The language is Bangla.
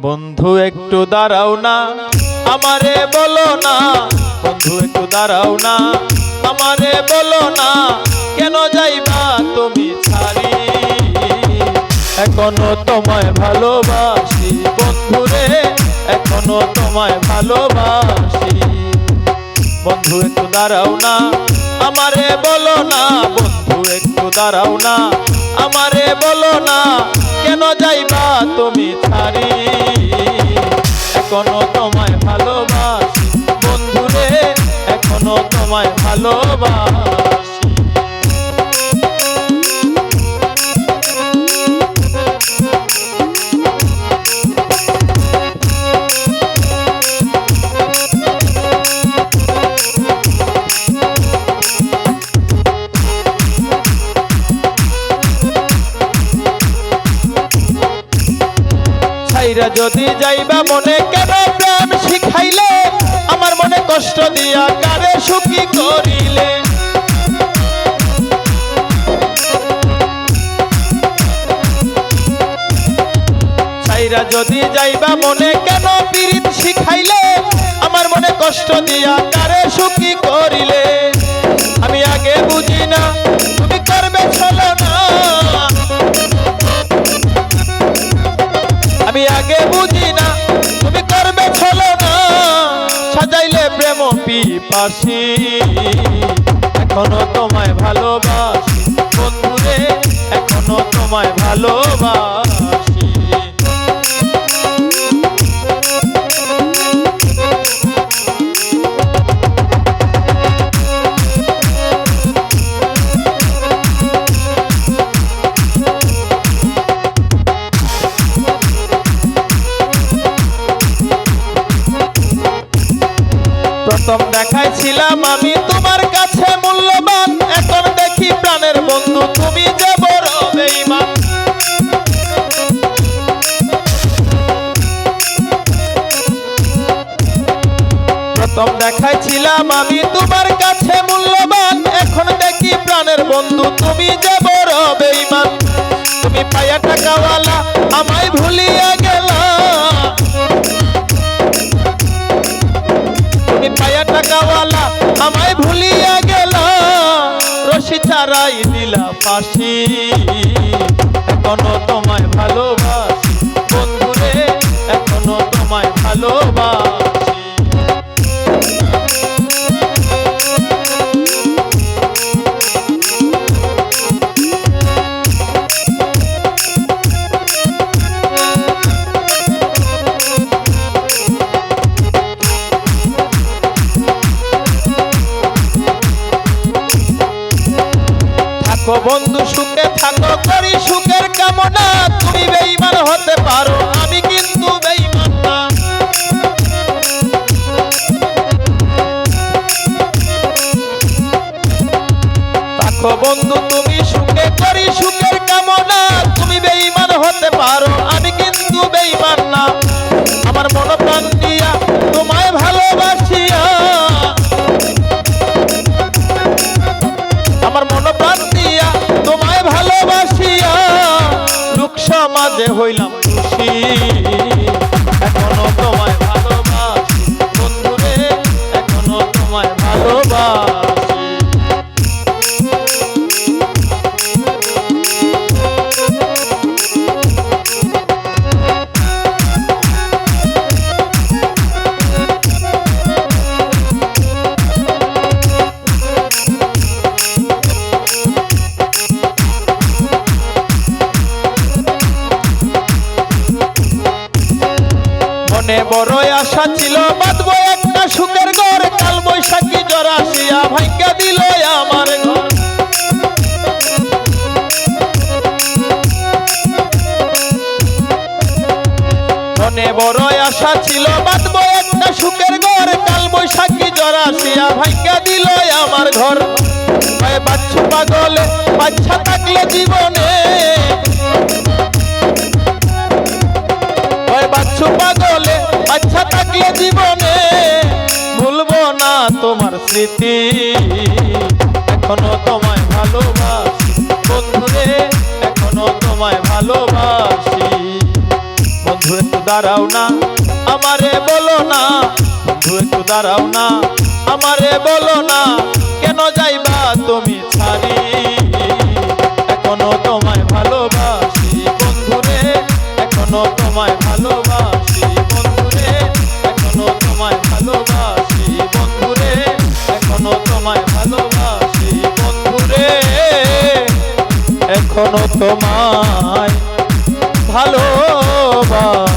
বন্ধু, একটু দাঁড়াও না। আমারে বলো না। বন্ধু, একটু দাঁড়াও না। আমারে বলো না। কেন যাইবা তুমি ছাড়ি? এখনও তোমায় ভালোবাসি। বন্ধু রে, এখনও তোমায় ভালোবাসি। বন্ধু, একটু দাঁড়াও না। আমারে বলো না। বন্ধু, একটু দাঁড়াও না। আমারে বলো না। কেন যাইবা তুমি ছাড়ি? এখনও তোমায় ভালোবাসি। বন্ধুরে এখনও তোমায় ভালোবাসি। ছাইরা যদি যাইবা মনে কেন প্রেম শিখাইলে? আমার মনে কষ্ট দিয়া কারে সুখী করিলে? ছাইরা যদি যাইবা মনে কেন পীড়িত শিখাইলে? আমার মনে কষ্ট দিয়া কারে সুখী করিলে? আমি আগে বুঝি না প্রেম পিপাসি। এখনও তোমায় ভালোবাসি। বন্ধুরে এখনও তোমায় ভালোবাসি। দেখাইছিলাম আমি তোমার কাছে মূল্যবান। এখন দেখি প্রাণের বন্ধু তুমি যে বড় বেঈমান। প্রথম দেখাইছিলাম আমি তোমার কাছে মূল্যবান। এখন দেখি প্রাণের বন্ধু তুমি যে বড় বেঈমান। তুমি পায়া টাকাওয়ালা, আমায় ভুলিয়া চারাই দিলা ফাঁসি। এখনও তোমায় ভালোবাসি। বন্ধুরে এখনও তোমায় ভালোবাসি। থাকো বন্ধু, সুখে থাকো, করি সুখের কামনা। তুমি বেইমান হতে পারো, আমি কিন্তু বেইমান না। থাকো বন্ধু হইলাম খুশি। মনে বড় আশা ছিল, বাঁধবো একটা সুখের ঘর। কাল বৈশাখী আসিয়া ভাঙ্গা দিল আমার মনে বড় আশা ছিল, বাঁধবো একটা সুখের ঘর। কাল বৈশাখী আসিয়া ভাঙ্গা দিল আমার ঘর। বাচ্চু পাগলে, বাচ্চা থাকলে জীবনে স্মৃতি এখনও তোমায় ভালোবাসি। বন্ধুরে, এখনও তোমায় ভালোবাসি। বন্ধু, একটু দাঁড়াও না, আমারে বলো না। বন্ধু, একটু দাঁড়াও না, আমারে বলো না। কেন যাইবা তুমি ছাড়ি? এখনও তোমায় ভালোবাসি। বন্ধুরে, এখনও তোমায় ভালোবাসি। এখনও তোমায় ভালোবাসি।